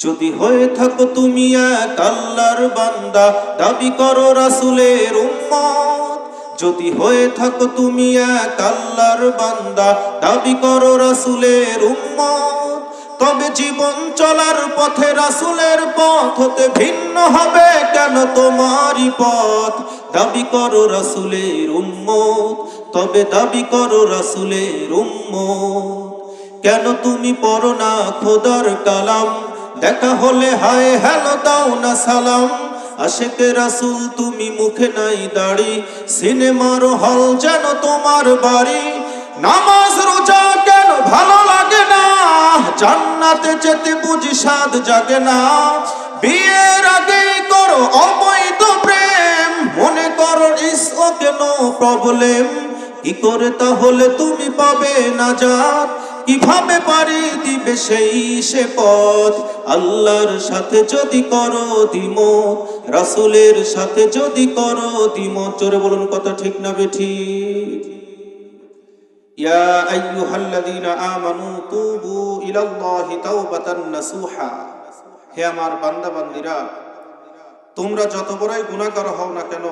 যদি হয়ে থাকো তুমি এক আল্লাহর বান্দা, দাবি করো রাসুলের উম্মত। যদি হয়ে থাকো তুমি এক আল্লাহর বান্দা, দাবি করো রাসুলের উম্মত। তবে জীবন চলার পথে রাসুলের পথ হতে ভিন্ন হবে কেন তোমারই পথ? দাবি করো রাসুলের উম্মত, তবে দাবি করো রাসুলের উম্মত। কেন তুমি পড়ো না খোদার কালাম? দেখা হলে হায়, হ্যালো, দাও না সালাম। আশেকে রাসুল, তুমি মুখে নাই দাড়ি। সিনেমার হল যেন তোমার বাড়ি। নামাজ, রোজা কেন ভালো লাগে না? জান্নাতে যেতে বুঝি স্বাদ জাগে না। বিয়ের আগেই করো অবৈধ প্রেম। মনে করো ইসো কেন প্রবলেম। কি করে তাহলে তুমি পাবে না যাত কীভাবে পারে দিবে সেই সে পথ। আল্লাহর সাথে যদি করো দিম রাসুলের সাথে যদি করো দিম চোরে বলুন, কথা ঠিক না বেঠি ইয়া আইয়ুহাল্লাযীনা আমানু তুবু ইলাল্লাহি তাওবাতান নাসুহা। হে আমার বান্দা বান্দিরা তোমরা যত বড়ই গুনাহগার হও না কেন,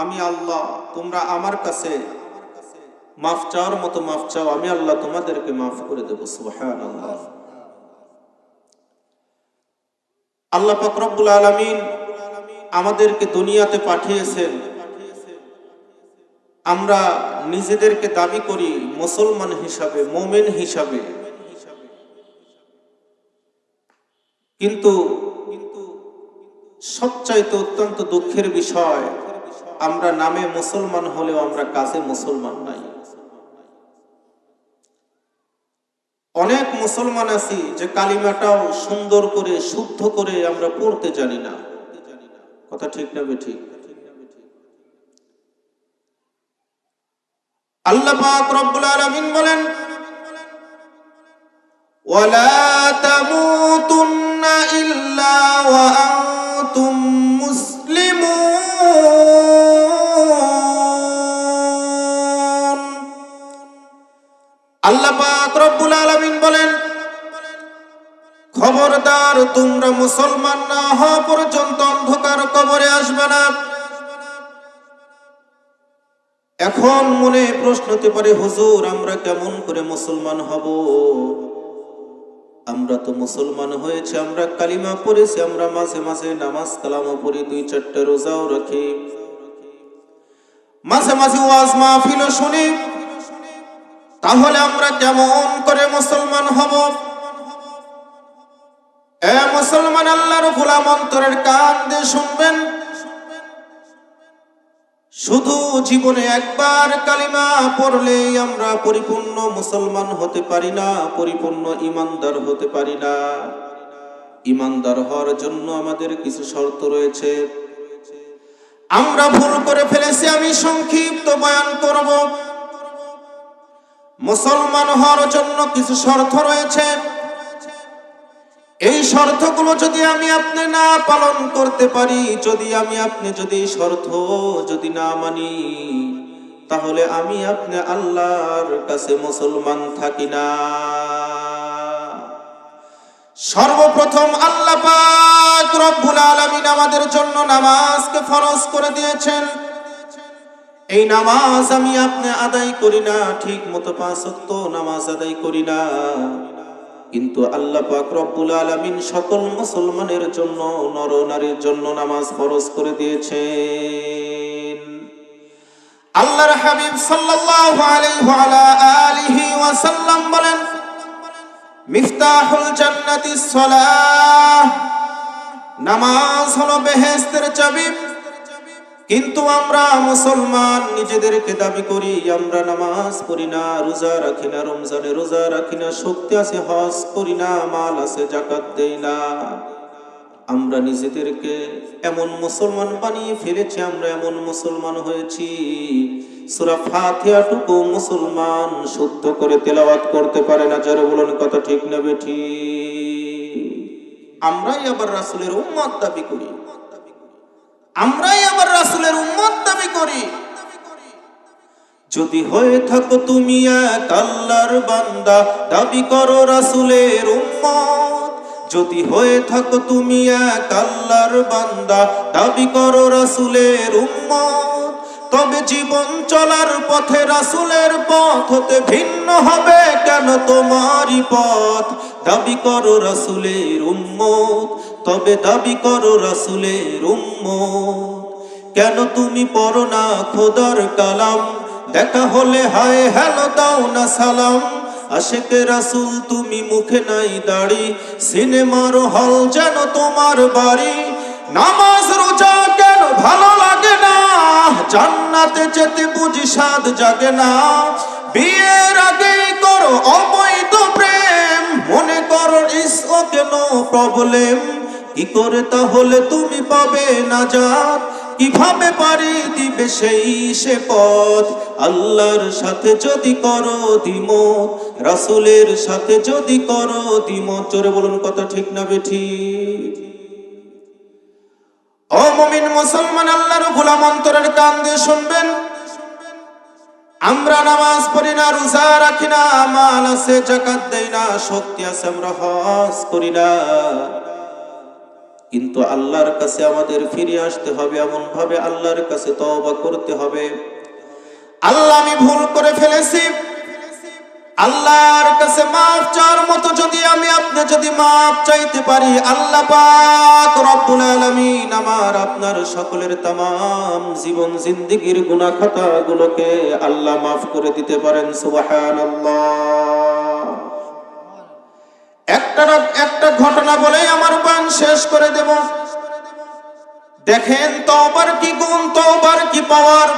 আমি আল্লাহ, তোমরা আমার কাছে মাফ চাওয়ার মতো মাফ চাও, আমি আল্লাহ তোমাদেরকে মাফ করে দেব সুবহান আল্লাহ আল্লাহ পাক রব্বুল আলামিন আমাদেরকে দুনিয়াতে পাঠিয়েছেন। আমরা নিজেদেরকে দাবি করি মুসলমান হিসাবে, মোমেন হিসাবে। কিন্তু সবচাইতে অত্যন্ত দুঃখের বিষয়, আমরা নামে মুসলমান হলেও আমরা কাছে মুসলমান নাই অনেক মুসলমান আছি, যে কালিমাটাও সুন্দর করে, শুদ্ধ করে আমরা পড়তে জানি না। কথা ঠিক না ঠিক আল্লাহ পাক রব্বুল আলামিন বলেন, ওয়ালা তামুতুন্না ইল্লা ওয়া খবরদার, তোমরা মুসলমান না হওয়া পর্যন্ত অন্ধকার কবরে আসবে না। এখন মনে প্রশ্ন হতে পারে, হুজুর, আমরা কেমন করে মুসলমান হব? আমরা তো মুসলমান হয়েছে, আমরা কালিমা পড়েছি, আমরা মাঝে মাঝে নামাজ কালামও পড়ি, দুই চারটে রোজাও রাখি। মাঝে মাঝে ওয়াজ মাহফিল শুনি। তাহলে আমরা কেমন করে মুসলমান হব? মুসলমান আল্লাহর গোলাম অন্তরের কান দিয়ে শুনবেন। শুধু জীবনে একবার কালিমা পড়লেই আমরা পরিপূর্ণ মুসলমান হতে পারি না, পরিপূর্ণ ইমানদার হতে পারি না। ইমানদার হওয়ার জন্য আমাদের কিছু শর্ত রয়েছে। আমরা ভুল করে ফেলেছি, আমি সংক্ষিপ্ত বয়ান করব। মুসলমান হওয়ার জন্য কিছু শর্ত রয়েছে। এই শর্তগুলো যদি আমি আপনি না পালন করতে পারি, যদি আমি আপনি যদি শর্ত যদি না মানি, তাহলে আমি আপনি আল্লাহর কাছে মুসলমান থাকি না। সর্বপ্রথম আল্লাহ পাক রব্বুল আলামিন আমাদের জন্য নামাজকে ফরজ করে দিয়েছেন। এই নামাজ আমি আপনি আদায় করি না ঠিক মতো পাঁচ নামাজ আদায় করি না। কিন্তু আল্লাহ পাক রব্বুল আলামিন সকল মুসলমানের জন্য, নর নারীর জন্য নামাজ ফরজ করে দিয়েছেন। আল্লাহর হাবিব সাল্লাল্লাহু আলাইহি ওয়া আলা আলিহি ওয়া সাল্লাম বলেন, মিফতাহুল জান্নাতিস সালাহ। নামাজ হলো বেহেশতের চাবি। কিন্তু আমরা মুসলমান, নিজেদেরকে দাবি করি, আমরা নামাজ পড়ি না, রোজা রাখি না, রমজানে রোজা রাখি না, শক্তি আছে, হজ করি না, মাল আছে, জাকাত দেই না। আমরা নিজেদেরকে এমন মুসলমান বানিয়ে ফেলেছি, আমরা এমন মুসলমান হয়েছি। সুরা ফাতিহাটুকু মুসলমান শুদ্ধ করে তেলাওয়াত করতে পারে না যারা বলেন কথা ঠিক না বেঠি আমরাই আবার রাসূলের উম্মত দাবি করি। আমরাই আবার রাসুলের উম্মত দাবি করি। যদি হয়ে থাকো তুমি এক আল্লাহর বান্দা, দাবি করো রাসুলের উম্মত। যদি হয়ে থাকো তুমি এক আল্লাহর বান্দা, দাবি করো রাসুলের উম্মত। তবে জীবন চলার পথে রাসুলের পথ হতে ভিন্ন হবে কেন তোমারই পথ? দাবি করো রাসুলের উম্মত। তবে দাবি করো রাসুলের উম্মত। কেন তুমি পড়ো না খোদার কালাম? দেখা হলে হায় হ্যালো দাও না সালাম। আশেকে রাসুল তুমি মুখে নাই দাড়ি। সিনেমার হল যেন তোমার বাড়ি। নামাজ রোজা কেন ভালো লাগে না? জান্নাতে যেতে বুঝি স্বাদ জাগে না। বিয়ের আগেই করো অবৈধ প্রেম। মনে করো ইসো কেন প্রবলেম কি করে তাহলে তুমি পাবে না যাত কীভাবে পারি দিবে সেই সে পথ? আল্লাহর সাথে যদি করো দিমত রাসুলের সাথে যদি করো দিমত চোরে বলুন, কথা ঠিক না বেঠি অমমিন মুসলমান, আল্লাহর গোলাম অন্তরের কান দিয়ে শুনবেন। আমরা নামাজ পড়ি না, রোজা রাখি না, মাল আছে, জাকাত দেই না, শক্তি আছে, আমরা হজ করি না। কিন্তু আল্লাহর কাছে আমাদের ফিরে আসতে হবে এমন ভাবে আল্লাহর কাছে তওবা করতে হবে। আল্লাহ আমি ভুল করে ফেলেছি। আল্লাহর কাছে মাফ চাওয়ার মতো যদি আমি আপনি যদি মাফ চাইতে পারি, আল্লাহ পাক রব্বুল আলামিন আমার আপনার সকলের তামাম জীবন, জিন্দেগীর গুনাহ খাতাগুলোকে আল্লাহ মাফ করে দিতে পারেন, সুবহানাল্লাহ। একটা না একটা ঘটনা বলেই আমার বান শেষ করে দেব। দেখেন, তওবার কি গুণ, তওবার কি পাওয়ার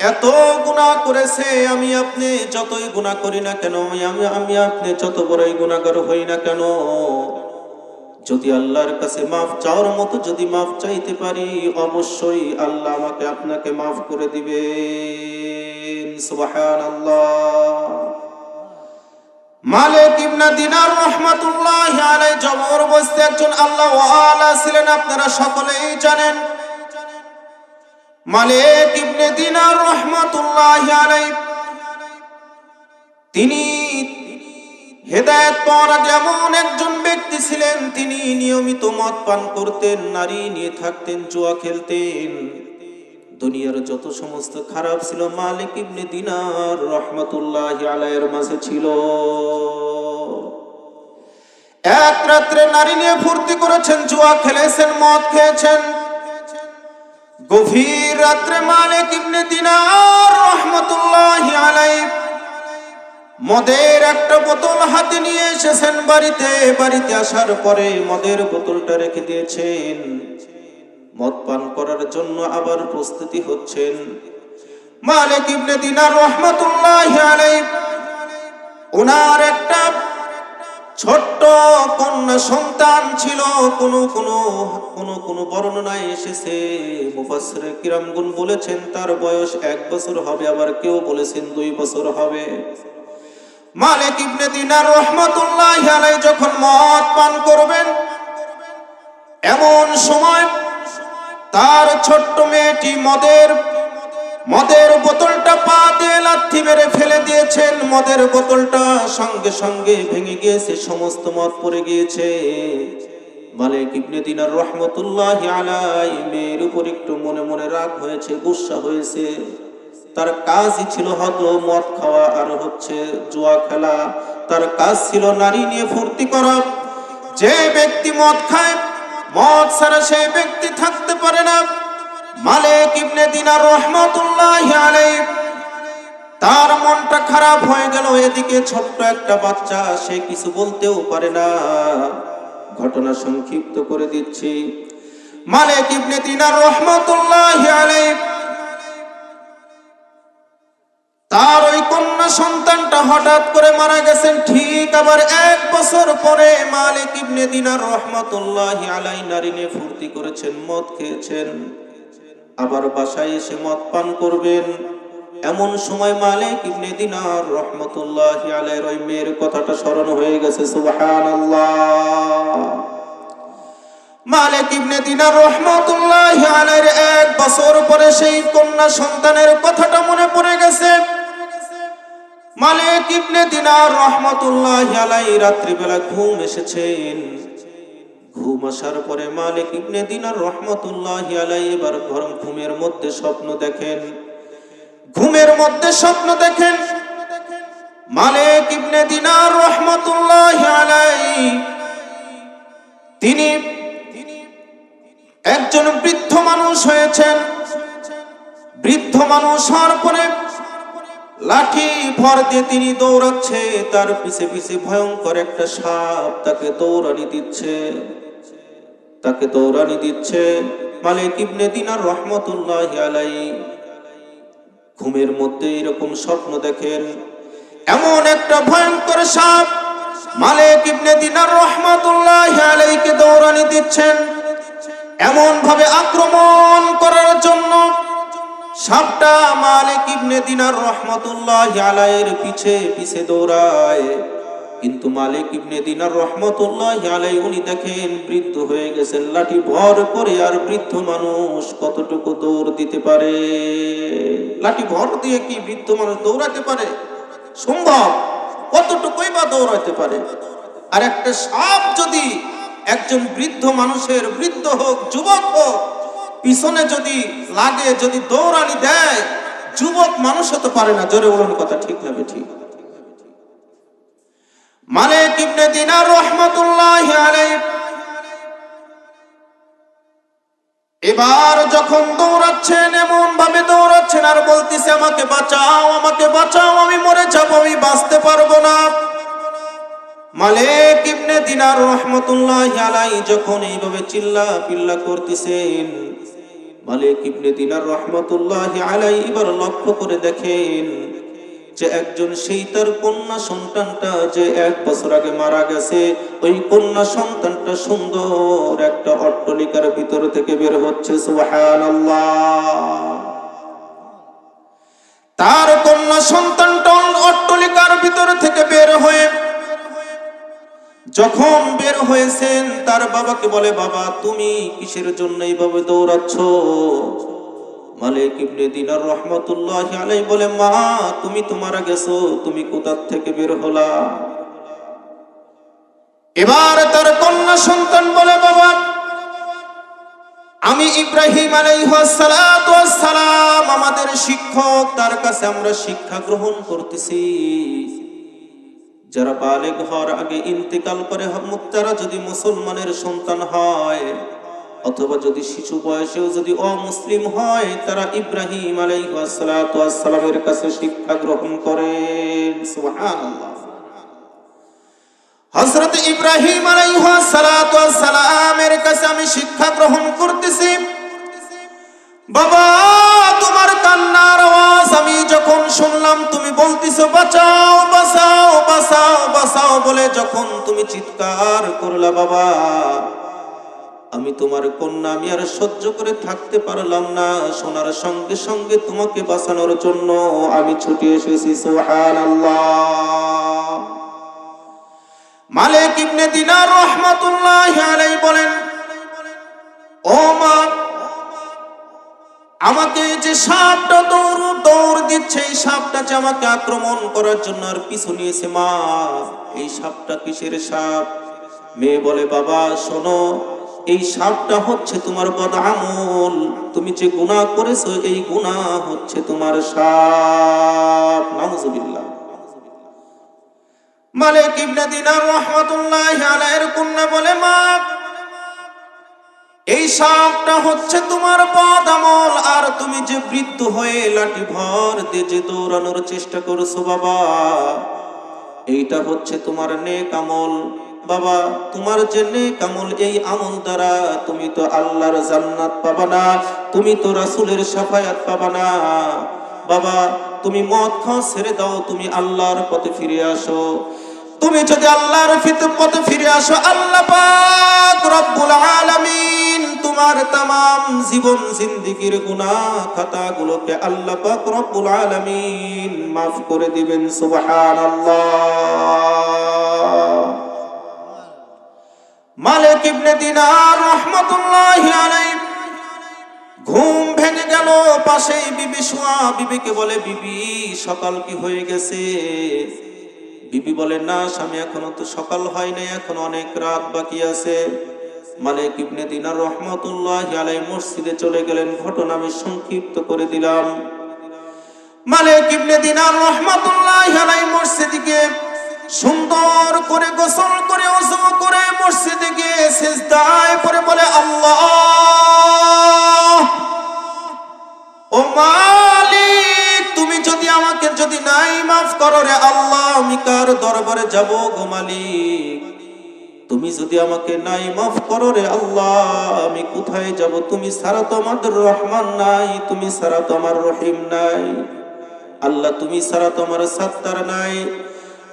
এত গুনাহ করেছে, আমি আপনি যতই গুনাহ করি না কেন, আমি, আমি- আপনি যত বড়ই গুনাহগার হই না কেন? যদি আল্লাহর কাছে মাফ চাওয়ার মতো যদি মাফ চাইতে পারি, অবশ্যই আল্লাহ আমাকে আপনাকে মাফ করে দিবে দিনার একজন আল্লাহ ওয়ালা ছিলেন, আপনারা সকলেই জানেন। মালিক ইবনে দিনার রহমাতুল্লাহ তিনি হেদায়েত আগে এমন একজন ব্যক্তি ছিলেন, তিনি নিয়মিত মদ পান করতেন, নারী নিয়ে থাকতেন, জুয়া খেলতেন। দুনিয়ার যত সমস্ত খারাপ ছিল, মালিক ইবনে দিনার রহমতুল্লাহ আলাইয়ের মাঝে ছিল। এক রাত্রে নারী নিয়ে ফুর্তি করেছেন, জুয়া খেলেছেন, মদ খেয়েছেন। গভীর রাত্রে মালিক ইবনে দিনার রহমতুল্লাহ আলাই মদের একটা বোতল হাতে নিয়ে এসেছেন বাড়িতে। বাড়িতে আসার পরে মদের বোতলটা রেখে দিয়েছেন। মদ পান করার জন্য আবার প্রস্তুতি হচ্ছেন। মালিক ইবনে দিনার রহমাতুল্লাহ আলাইহি ওনার একটা ছোট্ট কন্যা সন্তান ছিল, কোন কোন কোন কোন বর্ণনায় এসেছে। মুফাসসিরে কিরামগুন বলেছেন, তার বয়স এক বছর হবে, আবার কেউ বলেছেন দুই বছর হবে। মালিক ইবনে দিনার রহমাতুল্লাহ আলাইহি যখন মদ পান করবেন, এমন সময় তার ছোট্ট মেয়েটি মদের মদের বোতলটা পা দিয়ে লাথি মেরে ফেলে দিয়েছেন। মদের বোতলটা সঙ্গে সঙ্গে ভেঙে গিয়েছে, সমস্ত মদ পড়ে গিয়েছে। মনে মনে রাগ হয়েছে, গুসা হয়েছে। তার কাজই ছিল হয়তো মদ খাওয়া আর হচ্ছে জুয়া খেলা। তার কাজ ছিল নারী নিয়ে ফুর্তি করা। যে ব্যক্তি মদ খায়, মদ ছাড়া সেই ব্যক্তি থাকতে পারে না। মালিক ইবনে দিনার রহমাতুল্লাহ আলাইহি, তার মনটা খারাপ হয়ে গেল। এদিকে ছোট্ট একটা বাচ্চা, সে কিছু বলতেও পারে না। ঘটনা সংক্ষিপ্ত করে দিচ্ছি। মালিক ইবনে দিনার রহমাতুল্লাহ আলাইহি, তার ওই কন্যা সন্তানটা হঠাৎ করে মারা গেছেন। ঠিক আবার এক বছর পরে মালিক ইবনে দিনার রহমাতুল্লাহ আলাই নারী নিয়ে ফুর্তি করেছেন, মদ খেয়েছেন। আবার বাসায় এসে মদ পান করবেন। এমন সময় মালিক ইবনে দিনার রহমতুল্লাহ আলাইয়ের ওই মেয়ের কথাটা স্মরণ হয়ে গেছে, সুবহানাল্লাহ। মালিক ইবনে দিনার রহমতুল্লাহ আলাইয়ের এক বছর পরে সেই কন্যা সন্তানের কথাটা মনে পড়ে গেছে। মালিক ইবনে দিনার রহমতুল্লাহ আলাই রাত্রিবেলা ঘুম এসেছেন। ঘুম আসার পরে মালিক ইবনে দিনার রহমতুল্লাহ আলাই এবার গরম ঘুমের মধ্যে স্বপ্ন দেখেন। ঘুমের মধ্যে স্বপ্ন দেখেন। মালিক ইবনে দিনার রহমতুল্লাহ আলাই তিনি একজন বৃদ্ধ মানুষ হয়েছেন। বৃদ্ধ মানুষ হওয়ার পরে লাঠি ভর দিয়ে তিনি দৌড়াচ্ছে, তার পিছে পিছে ভয়ঙ্কর একটা সাপ তাকে দৌড়ানি দিচ্ছে। তাকে দৌড়ানি দিচ্ছে মালিক ইবনে দিনার রহমতুল্লাহ আলাই। ঘুমের মধ্যে এরকম স্বপ্ন দেখেন, এমন একটা ভয়ঙ্কর সাপ মালিক ইবনে দিনার রহমতুল্লাহ আলাইকে দৌড়ানি দিচ্ছেন। এমন ভাবে আক্রমণ করার জন্য সাপটা মালিক ইবনে দিনার রহমতুল্লাহ আলাইয়ের পিছে পিছে দৌড়ায়। কিন্তু মালিক ইবনে দিনার রহমতুল্লাহ আলাই উনি দেখেন বৃদ্ধ হয়ে গেছেন, লাঠি ভর করে আর বৃদ্ধ মানুষ কতটুকু দৌড় দিতে পারে? লাঠি ভর দিয়ে কি বৃদ্ধ মানুষ দৌড়াতে পারে? সম্ভব। কতটুকুই বা দৌড়াতে পারে? আর একটা সাপ যদি একজন বৃদ্ধ মানুষের বৃদ্ধ হোক, যুবক হোক, পিছনে যদি লাগে, যদি দৌড়ানি দেয়, যুবক মানুষ হতে পারে না। জোরে বলুন কথা ঠিক না ঠিক মালিক ইবনে দিনার রহমতুল্লাহ আলাইহি। এবার যখন দৌড়াচ্ছেন এমন ভাবে দৌড়াচ্ছেন আর বলতেছে, আমাকে বাঁচাও আমাকে বাঁচাও, আমি মরে যাব, আমি বাঁচতে পারব না। মালিক ইবনে দিনার রহমতুল্লাহ আলাই যখন এইভাবে চিল্লা পিল্লা করতেছেন, মালিক ইবনে দিনার রহমতুল্লাহ আলাই এবার লক্ষ্য করে দেখেন যে একজন সেই তার কন্যা সন্তানটা যে এক বছর আগে মারা গেছে, ওই কন্যা সন্তানটা সুন্দর একটা অট্টলিকার ভিতর থেকে বের হচ্ছে তার কন্যা সন্তানটা অট্টলিকার ভিতর থেকে বের হয়ে যখন বের হয়েছেন, তার বাবাকে বলে, বাবা, তুমি কিসের জন্য এইভাবে দৌড়াচ্ছ? মালিক ইবনে দিনার আলাই বলে, মা, তুমি গেছো, তুমি থেকে বের হলা? এবার তার কন্যা সন্তান বলে, বাবা, আমি ইব্রাহিম আলাইহাসালাম আমাদের শিক্ষক, তার কাছে আমরা শিক্ষা গ্রহণ করতেছি। যারা বালেগ হওয়ার আগে ইন্তেকাল করে তারা যদি মুসলমানের সন্তান হয় অথবা যদি শিশু বয়সেও যদি অমুসলিম হয়, তারা ইব্রাহিম আলাইসালামের কাছে শিক্ষা গ্রহণ করেন হজরত ইব্রাহিম আলাইসালামের কাছে আমি শিক্ষা গ্রহণ করতেছি, বাবা, তোমার কান্নার আওয়াজ আমি যখন শুনলাম, তুমি বলতিছো, বাঁচাও বাঁচাও বাঁচাও বাঁচাও বলে যখন তুমি চিৎকার করলা, বাবা আমি তোমার কন্যা, আমি আর সহ্য করে থাকতে পারলাম না। শোনার সঙ্গে সঙ্গে তোমাকে বাঁচানোর জন্য আমি ছুটে এসেছি, সুবহানাল্লাহ। মালিক ইবনে দিনার রহমাতুল্লাহ আলাইহি বলেন, ও মা, আমাকে যে সাপটা দৌড় দৌড় দিচ্ছে, এই সাপটা যে আমাকে আক্রমণ করার জন্য আর পিছু নিয়েছে মা, এই সাপটা কিসের সাপ? মেয়ে বলে, বাবা, শোনো এই সাপটা হচ্ছে তোমার বদ আমল। তুমি যে গুনাহ করেছ, এই গুনাহ হচ্ছে তোমার সাপ নাউজুবিল্লাহ। মালিক ইবনে দিনার আলাইহির কন্যা বলে, মা, এই সাপটা হচ্ছে তোমার আমল। আর তুমি যে বৃদ্ধ হয়ে লাঠি ভর দিয়ে যে দৌড়ানোর চেষ্টা করছ, বাবা, এইটা হচ্ছে তোমার নেক আমল। বাবা, তোমার যে নেক আমল এই আমল দ্বারা তুমি তো আল্লাহর জান্নাত পাবা না, তুমি তো রাসূলের শাফায়াত পাবা না। বাবা, তুমি মদ খাওয়া ছেড়ে দাও, তুমি আল্লাহর পথে ফিরে আসো। তুমি যদি আল্লাহর পথে ফিরে আসো, আল্লাহ পাক রব্বুল আলামিন তোমার তামাম জীবন জিন্দেগীর গুনাহ খাতাগুলোকে আল্লাহ পাক রব্বুল আলামিন maaf করে দিবেন, সুবহানাল্লাহ। মালিক ইবনে দিনার রাহমাতুল্লাহি আলাইহি। ঘুম ভেঙে গেল, পাশেই বিবি শোয়া। বিবিকে বলে, বিবি, সকাল কি হয়ে গেছে? বিবি বলে, না স্বামী, এখনও তো সকাল হয় নাই, এখন অনেক রাত বাকি আছে। মালিক ইবনে দিনার রহমতুল্লাহ আলাই মসজিদে চলে গেলেন, ঘটনা আমি সংক্ষিপ্ত করে দিলাম। মালিক ইবনে দিনার রহমতুল্লাহ আলাই মসজিদে গিয়ে সুন্দর করে গোসল করে ওযু করে মসজিদে গিয়ে সিজদায় পড়ে বলে, আল্লাহ! ও মালিক, তুমি যদি আমাকে যদি নাই মাফ করো রে আল্লাহ, আমি কার দরবারে যাব গো মালিক? তুমি যদি আমাকে নাই মাফ করো রে আল্লাহ, আমি কোথায় যাব? তুমি সারা তো আমাদের রহমান নাই, তুমি সারা তো আমার রহিম নাই। আল্লাহ, তুমি সারা তো আমার সাত্তার নাই।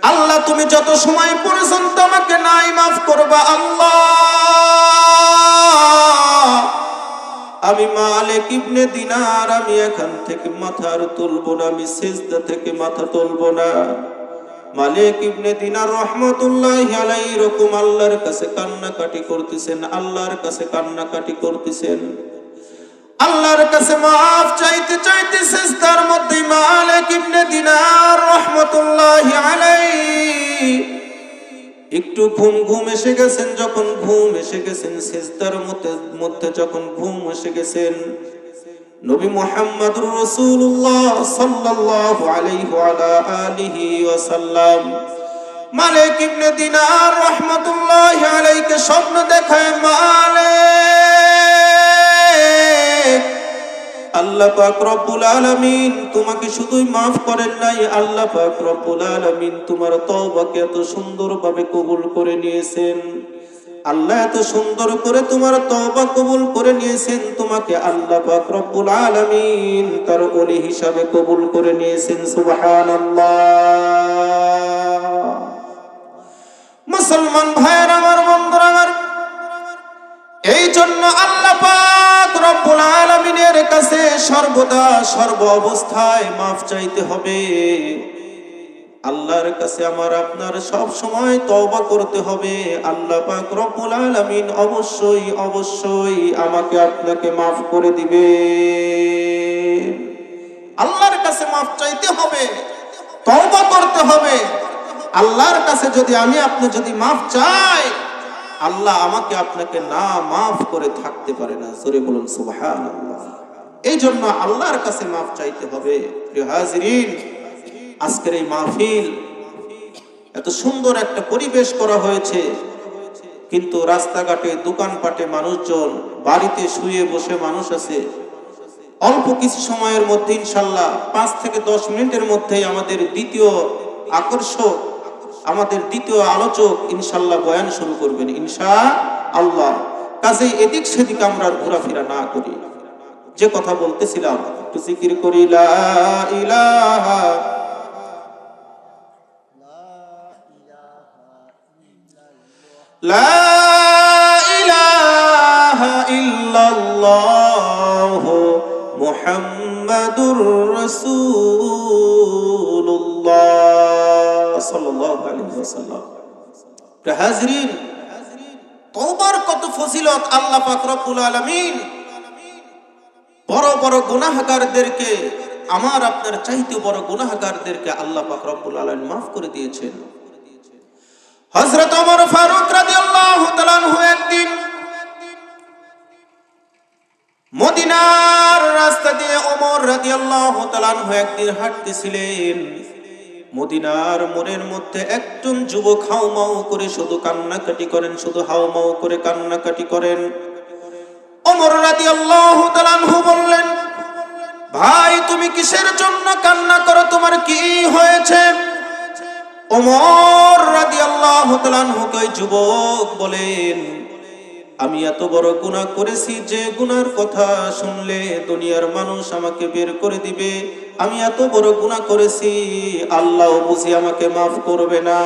আল্লাহ, তুমি যত সময় পর্যন্ত আমাকে নাই মাফ করবা, আল্লাহ। আমি মালিক ইবনে দিনার, আমি এখান থেকে মাথার তুলবো না, আমি সেজদা থেকে মাথা তুলবো না। মালিক ইবনে দিনার রহমতুল্লাহ আলাই রকম আল্লাহর কাছে কান্নাকাটি করতেছেন, আল্লাহর কাছে কান্নাকাটি করতেছেন। আল্লাহর কাছে মাফ চাইতে চাইতে সেজদার মধ্যে মালিক ইবনে দিনার রহমতুল্লাহ আলাই একটু ঘুম ঘুম এসে গেছেন, যখন ঘুম এসে গেছেন, সেজদার মধ্যে যখন ঘুম এসে গেছেন, নবী মুহাম্মদুর রাসূলুল্লাহ সাল্লাল্লাহু আলাইহি আলিহি ওয়া সাল্লাম মালিক ইবনে দিনার রাহমাতুল্লাহি আলাইকে স্বপ্ন দেখায়, মালিক আল্লাহ পাক রব্বুল আলামিন তোমাকে শুধুই মাফ করেন নাই, আল্লাহ পাক রব্বুল আলামিন তোমার তওবাকে এত সুন্দরভাবে কবুল করে নিয়েছেন। আল্লাহ এত সুন্দর করে তোমার তওবা কবুল করে নিয়েছেন, তোমাকে আল্লাহ পাক রব্বুল আলামিন তার ওলি হিসাবে কবুল করে নিয়েছেন, সুবহানাল্লাহ। মুসলমান ভাইয়ের, আমার বন্ধুরা, আমার এই জন্য আল্লাহ পাক রব্বুল আলামিনের কাছে সর্বদা সর্ব অবস্থায় মাফ চাইতে হবে। আল্লাহর কাছে আমার আপনার সব সময় তওবা করতে হবে। আল্লাহ পাক রব্বুল আলামিন অবশ্যই অবশ্যই আমাকে আপনাকে মাফ করে দিবে আল্লাহর কাছে মাফ চাইতে হবে, তওবা করতে হবে। আল্লাহর কাছে যদি আমি আপনি যদি মাফ চাই, আল্লাহ আমাকে আপনাকে না মাফ করে থাকতে পারে না। জোরে বলুন, সুবহানাল্লাহ। এই জন্য আল্লাহর কাছে মাফ চাইতে হবে। আজকের এই মাহফিল এত সুন্দর একটা পরিবেশ করা হয়েছে। কিন্তু রাস্তাঘাটে, দোকানপাটে মানুষজন, বাড়িতে শুয়ে বসে মানুষ আছে। অল্প কিছু সময়ের মধ্যে ইনশাল্লাহ পাঁচ থেকে দশ মিনিটের মধ্যেই আমাদের দ্বিতীয় আকর্ষক, আমাদের দ্বিতীয় আলোচক ইনশাল্লাহ বয়ান শুরু করবেন ইনশা আল্লাহ কাজে এদিক সেদিক আমরা ঘোরাফেরা না করি। যে কথা বলতেছিলাম, একটু জিকির করি, লা ইলাহা লা ইলাহা ইল্লাল্লাহ মুহাম্মাদুর রাসূলুল্লাহ সাল্লাল্লাহু হাজরিন, তওবার কত ফজিলত আল্লাহ পাক রব্বুল আলামিন বড় বড় গুনাহগারদেরকে, আমার আপনার চাইতে বড় গুনাহগারদেরকে আল্লাহ পাক রব্বুল আলামিন মাফ করে দিয়েছেন। হযরত ওমর ফারুক রাদিয়াল্লাহু তাআলা একদিন মদিনার রাস্তা দিয়ে ওমর রাদিয়াল্লাহু তাআলা একদিন হাঁটতেছিলেন। মদিনার মোড়ের মধ্যে একজন যুবক হাউমাউ করে শুধু কান্নাকাটি করেন, শুধু হাউমাউ করে কান্নাকাটি করেন। ওমর বললেন, ভাই, তুমি কিসের জন্য কান্না করো? তোমার কি হয়েছে? ওমর ওই যুবক বলেন, আমি এত বড় গুনাহ করেছি, যে গুনার কথা শুনলে দুনিয়ার মানুষ আমাকে বের করে দিবে। আমি এত বড় গুনাহ করেছি, আল্লাহ বুঝি আমাকে মাফ করবে না।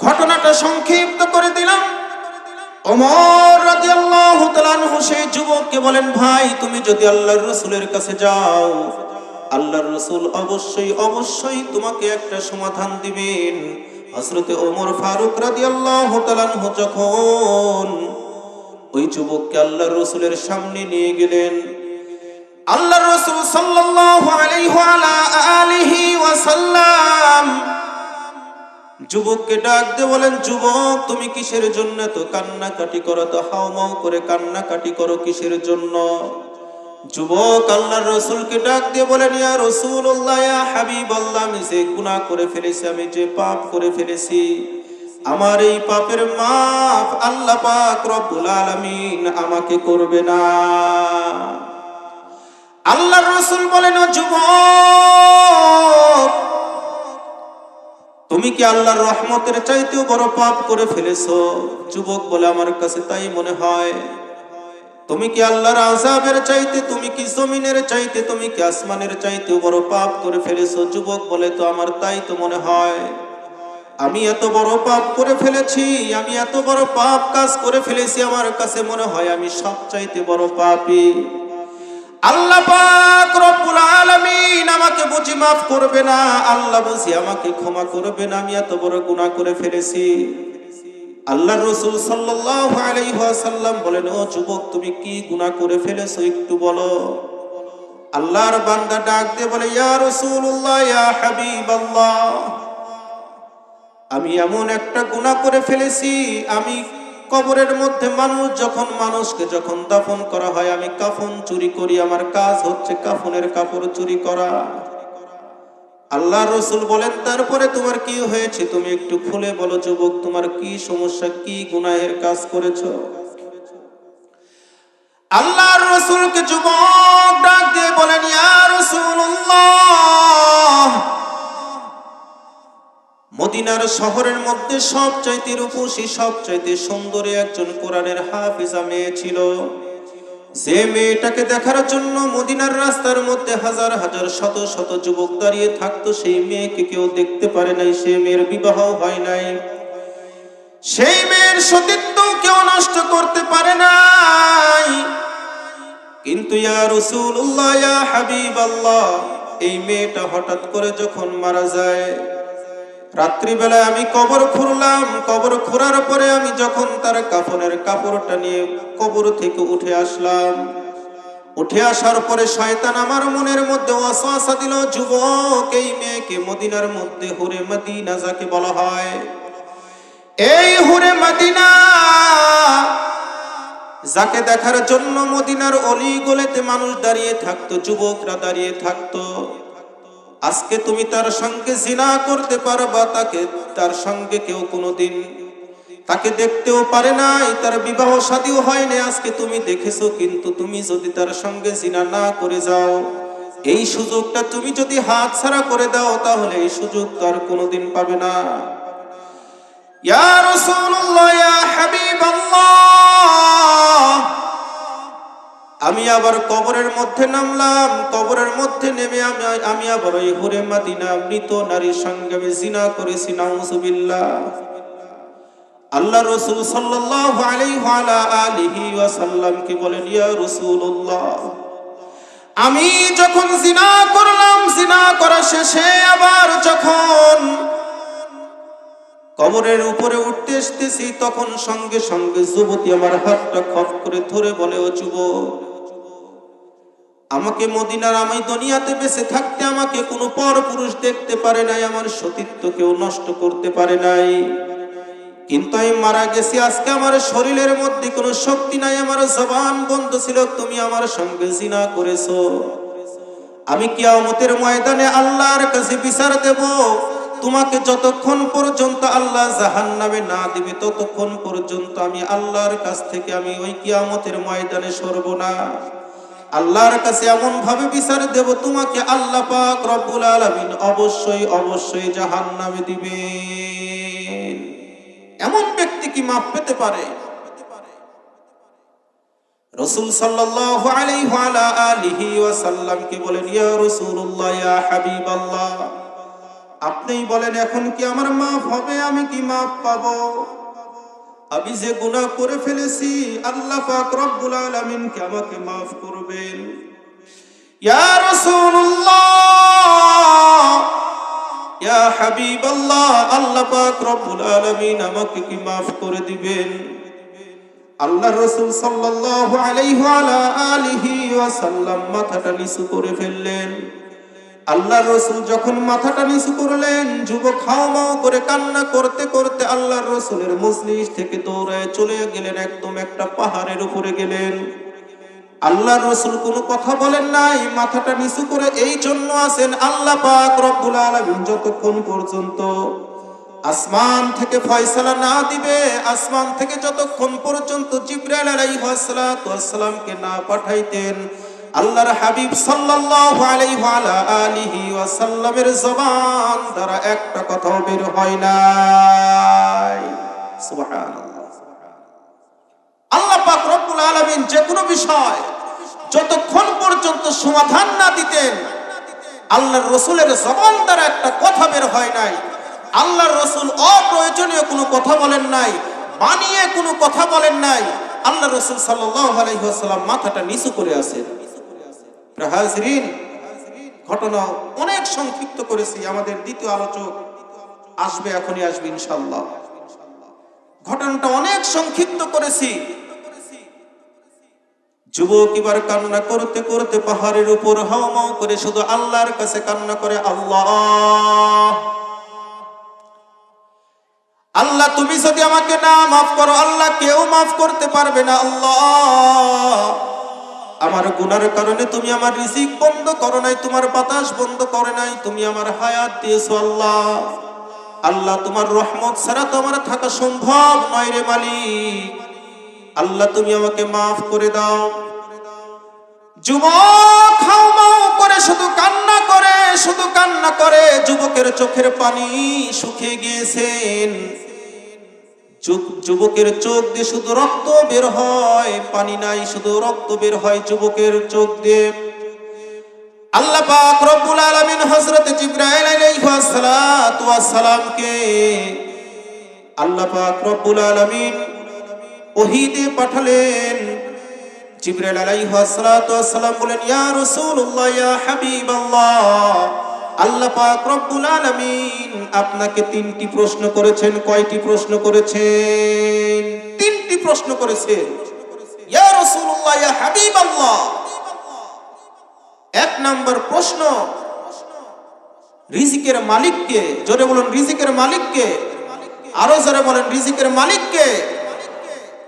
ঘটনাটা সংক্ষিপ্ত করে দিলাম। ওমর রাদিয়াল্লাহু সেই যুবককে বলেন, ভাই, তুমি যদি আল্লাহর রাসূলের কাছে যাও, আল্লাহর অবশ্যই অবশ্যই তোমাকে একটা সমাধান ওমর ফারুক যখন ওই যুবককে আল্লাহ রসুলের সামনে নিয়ে গেলেন আল্লাহ রসুল সাল্লাল্লাহু ওয়াসাল্লাম যুবককে ডাক দিয়ে বলেন, যুবক, তুমি কিসের জন্য তো কান্নাকাটি করো? তো হাউমাউ করে কান্নাকাটি করো কিসের জন্য? যুবক আল্লাহর রসুলকে ডাক দিয়ে বলেন, ইয়া রসুল্লাহ ইয়া হাবিব আল্লাহ আমি যে গুনাহ করে ফেলেছি, আমি যে পাপ করে ফেলেছি, আমার এই পাপের মাফ আল্লাহ পাক রব্বুল আলামিন আমাকে করবে না। আল্লাহর রসুল বলেন, ও যুবক তুমি কি আল্লাহর রহমতের চাইতেও বড় পাপ করে ফেলেছো? যুবক বলে আমার কাছে তাই মনে হয়। তুমি কি আল্লাহর আজাবের চাইতে, তুমি কি জমিনের চাইতে, তুমি কি আসমানের চাইতেও বড় পাপ করে ফেলেছো? যুবক বলে তো আমার তাই তো মনে হয়। আমি এত বড় পাপ করে ফেলেছি, আমি এত বড় পাপ কাজ করে ফেলেছি, আমার কাছে মনে হয় আমি সব চাইতে বড় পাপী। আল্লাহ পাক রব্বুল আলামিন আমাকে বুঝি মাফ করবে না? আল্লাহ বুঝি আমাকে ক্ষমা করবে না? আমি এত বড় গুনাহ করে ফেলেছি। আল্লাহ রসুল সাল্লাল্লাহু আলাইহি ওয়াসাল্লাম বলেন, ও যুবক, তুমি কি গুনাহ করে ফেলেছো একটু বলো? আল্লাহর বান্দা ডাক দিয়ে বলে, ইয়া রাসূলুল্লাহ, ইয়া হাবিবাল্লাহ, আমি এমন একটা গুনাহ করে ফেলেছি, আমি কবরের মধ্যে মানুষ, যখন মানুষকে যখন দাফন করা হয়, আমি কাফন চুরি করি, আমার কাজ হচ্ছে কাফনের কাপড় চুরি করা। আল্লাহ রসুল বলেন, তারপরে তোমার কি হয়েছে? তুমি একটু খুলে বলো, যুবক, তোমার কি সমস্যা? কি গুনাহের কাজ করেছ? আল্লাহ রসুলকে যুবক ডাক দিয়ে বলেন, ইয়া রাসূলুল্লাহ মদিনার শহরের মধ্যে সব চাইতে রূপসী সব চাইতে সুন্দরী একজন কোরআনের হাফিজা মেয়ে ছিল। যে মেয়েটাকে দেখার জন্য মদিনার রাস্তার মধ্যে হাজার হাজার, শত শত যুবক দাঁড়িয়ে থাকতো, সেই মেয়েকে কেউ দেখতে পারে নাই, সে মেয়ের বিবাহ হয় নাই। সেই মেয়ের সতীত্ব কেউ নষ্ট করতে পারে নাই। কিন্তু ইয়া রাসূলুল্লাহ, ইয়া হাবিবাল্লাহ, এই মেয়েটা হঠাৎ করে যখন মারা যায় রাত্রিবেলায় আমি কবর খুঁড়লাম কবর খোঁড়ার পরে আমি যখন তার কাফনের কাপড়টা নিয়ে কবর থেকে উঠে আসলাম, উঠে আসার পরে শয়তান আমার মনের মধ্যে ওয়াসওয়াসা দিল, যুবক, এই মেয়েকে মদিনার মধ্যে হুরে মদিনা যাকে বলা হয়। এই হুরে মদিনা যাকে দেখার জন্য মদিনার অলি গলেতে মানুষ দাঁড়িয়ে থাকতো, যুবকরা দাঁড়িয়ে থাকতো। আজকে তুমি তার সঙ্গে জিনা করতে পারবা, তাকে, তার সঙ্গে কেউ কোনোদিন তাকে দেখতেও পারে নাই, তার বিবাহ শাদীও হয়নি, আজকে তুমি দেখেছ, কিন্তু তুমি যদি তার সঙ্গে জিনা না করে যাও, এই সুযোগটা তুমি যদি হাত ছাড়া করে দাও, তাহলে এই সুযোগ তো আর কোনোদিন পাবে না। ইয়া রাসূলুল্লাহ, ইয়া হাবিবাল্লাহ আমি আবার কবরের মধ্যে নামলাম, কবরের মধ্যে নেমে আমি আমি আবার ওই হুরে মাদিনা মৃত নারীর সঙ্গে আমি জিনা করেছি, নাউজুবিল্লাহ। আল্লাহ রসুল সাল্লাল্লাহু আলাইহি ওয়া আলিহি কি বলেন, ইয়া রাসূলুল্লাহ, আমি যখন জিনা করলাম, জিনা করা শেষে আবার যখন কবরের উপরে উঠতে আসতেছি তখন সঙ্গে সঙ্গে যুবতী আমার হাতটা খপ করে ধরে বলে, ও যুবক আমাকে মদিনার আমি দুনিয়াতে বেঁচে থাকতে আমাকে কোনো পর পুরুষ দেখতে পারে নাই, আমার সতীত্ব কেউ নষ্ট করতে পারে নাই। কিন্তু আমি মারা গেছি, আজকে আমার শরীরের মধ্যে কোনো শক্তি নাই, আমার জবান বন্ধ ছিল, তুমি আমার সঙ্গে জিনা করেছ। আমি কিয়ামতের ময়দানে আল্লাহর কাছে বিচার দেব, তোমাকে যতক্ষণ পর্যন্ত আল্লাহ জাহান নামে না দিবে, ততক্ষণ পর্যন্ত আমি আল্লাহর কাছ থেকে আমি ওই কিয়ামতের ময়দানে সরব না। আল্লাহর কাছে এমন ভাবে বিচার দেব, তোমাকে আল্লাহ পাক রব্বুল আলামিন অবশ্যই অবশ্যই জাহান নামে দিবেন। এমন ব্যক্তি কি মাপ পেতে পারে? রসুল সাল্লাল্লাহু আলাইহি ওয়া আলা আলিহি বলেন, ইয়া রাসূলুল্লাহ, ইয়া হাবিবাল্লাহ, আপনিই বলেন, এখন কি আমার মাফ হবে? আমি কি মাফ পাবো? আমি যে গুনাহ করে ফেলেছি, আল্লাহ পাক রব্বুল আলামিন কে আমাকে মাফ করবেন। ইয়া রাসূলুল্লাহ, ইয়া হাবিবাল্লাহ, আল্লাহ পাক রব্বুল আলামিন আমাকে কি মাফ করে দিবেন? আল্লাহ রসুল সাল্লাল্লাহু আলাইহি ওয়ালা আলিহি ওয়াসাল্লাম মাথাটা নিচু করে ফেললেন। আল্লাহ রসুল যখন মাথাটা নিচু করলেন, যুবক খাওয়ামাও করে কান্না করতে করতে আল্লাহ রসুলের মজলিস থেকে দৌড়ায় চলে গেলেন, একদম একটা পাহাড়ের উপরে গেলেন। আল্লাহ রসুল কোনো কথা বলেন নাই, মাথাটা নিচু করে এই জন্য আছেন আল্লাহ পাক রব্বুল আলামিন যতক্ষণ পর্যন্ত আসমান থেকে ফয়সালা না দিবে, আসমান থেকে যতক্ষণ পর্যন্ত জিব্রাইল আলাইহিস সালাতু ওয়াসসালামকে না পাঠাইতেন আল্লাহর হাবিব সাল্লাল্লাহু আলাইহি ওয়ালা আলিহি জবান দ্বারা একটা কথাও বের হয় নাই। সুবহানাল্লাহ। আল্লাহ পাক রব্বুল আলামিন যে কোনো বিষয় যতক্ষণ পর্যন্ত সমাধান না দিতেন, আল্লাহর রসুলের জবান দ্বারা একটা কথা বের হয় নাই। আল্লাহর রসুল অপ্রয়োজনীয় কোনো কথা বলেন নাই, বানিয়ে কোনো কথা বলেন নাই। আল্লাহ রসুল সাল্লাল্লাহু আলাইহি ওয়াসাল্লাম মাথাটা নিচু করে আছেন। হাজরিন, ঘটনা অনেক সংক্ষিপ্ত করেছি, আমাদের দ্বিতীয় আলোচক আসবে এখনই আসবে ইনশাল্লাহ ঘটনাটা অনেক সংক্ষিপ্ত করেছি। যুবক এবার কান্না করতে করতে পাহাড়ের উপর হাওমাও করে শুধু আল্লাহর কাছে কান্না করে, আল্লাহ আল্লাহ, তুমি যদি আমাকে না মাফ করো, আল্লাহ কেউ মাফ করতে পারবে না, আল্লাহ। আমার গুনার কারণে তুমি আমার রিজিক বন্ধ করো নাই, তোমার বাতাস বন্ধ করে নাই, তুমি আমার হায়াত দিয়েছ আল্লাহ। আল্লাহ, তোমার রহমত ছাড়া তো আমার থাকা সম্ভব নয় রে মালিক। আল্লাহ, তুমি আমাকে মাফ করে দাও। যুবক হাউমাউ করে, শুধু কান্না করে, শুধু কান্না করে, যুবকের চোখের পানি শুকিয়ে গিয়েছেন। যুবকের চোখ দিয়ে শুধু রক্ত বের হয়, পানি নাই, শুধু রক্ত বের হয় যুবকের চোখ দিয়ে। আল্লাহ পাক রব্বুল আলামিন হযরত জিবরাইল আলাইহিস সালাতু ওয়াস সালামকে আল্লাহ পাক রব্বুল আলামিন ওহী পাঠালেন। জিবরাইল আলাইহিস সালাতু ওয়াস সালাম বলেন, ইয়া রাসূলুল্লাহ, ইয়া হাবিবাল্লাহ আল্লাহ রব্বুল আলামিন আপনাকে তিনটি প্রশ্ন করেছেন। কয়টি প্রশ্ন করেছেন? তিনটি প্রশ্ন করেছেন। এক নাম্বার প্রশ্ন, রিজিকের মালিককে, জোরে বলুন, রিজিকের মালিককে, আরও জোরে বলেন, রিজিকের মালিককে।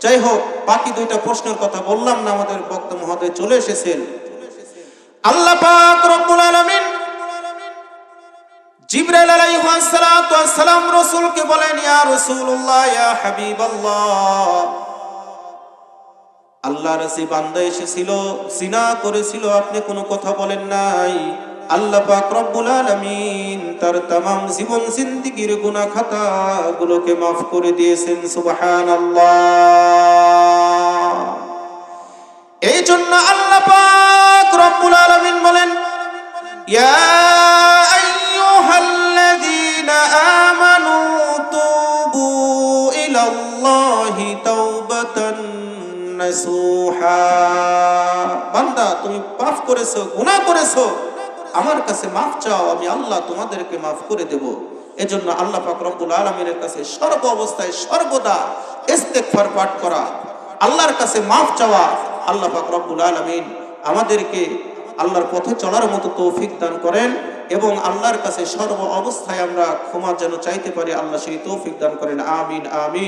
যাই হোক, বাকি দুইটা প্রশ্নের কথা বললাম না, আমাদের বক্তা মহোদয় চলে এসেছেন। আল্লাহ পাক রব্বুল জিবরাইল আলাইহিস সালাতু ওয়াস সালাম রাসূলকে বলেন ইয়া রাসূলুল্লাহ ইয়া হাবিবাল্লাহ আল্লাহর যে বান্দা এসেছিল সিনা করেছিল আপনি কোনো কথা বলেন নাই আল্লাহ পাক রব্বুল আলামিন তার तमाम জীবন জিন্দেগীর গুনাহ খাতা গুলোকে maaf করে দিয়েছেন সুবহানাল্লাহ এই জন্য আল্লাহ পাক রব্বুল আলামিন বলেন ইয়া করেছ করেছ। আমার কাছে মাফ চাও, আমি আল্লাহ তোমাদেরকে মাফ করে আল্লাহ কাছে সর্ব অবস্থায় সর্বদা করা। আল্লাহর কাছে মাফ চাওয়া, আল্লাহ আমাদেরকে আল্লাহর পথে চলার মতো তৌফিক দান করেন এবং আল্লাহর কাছে সর্ব অবস্থায় আমরা ক্ষমা যেন চাইতে পারি, আল্লাহ সেই তৌফিক দান করেন। আমিন আমিন।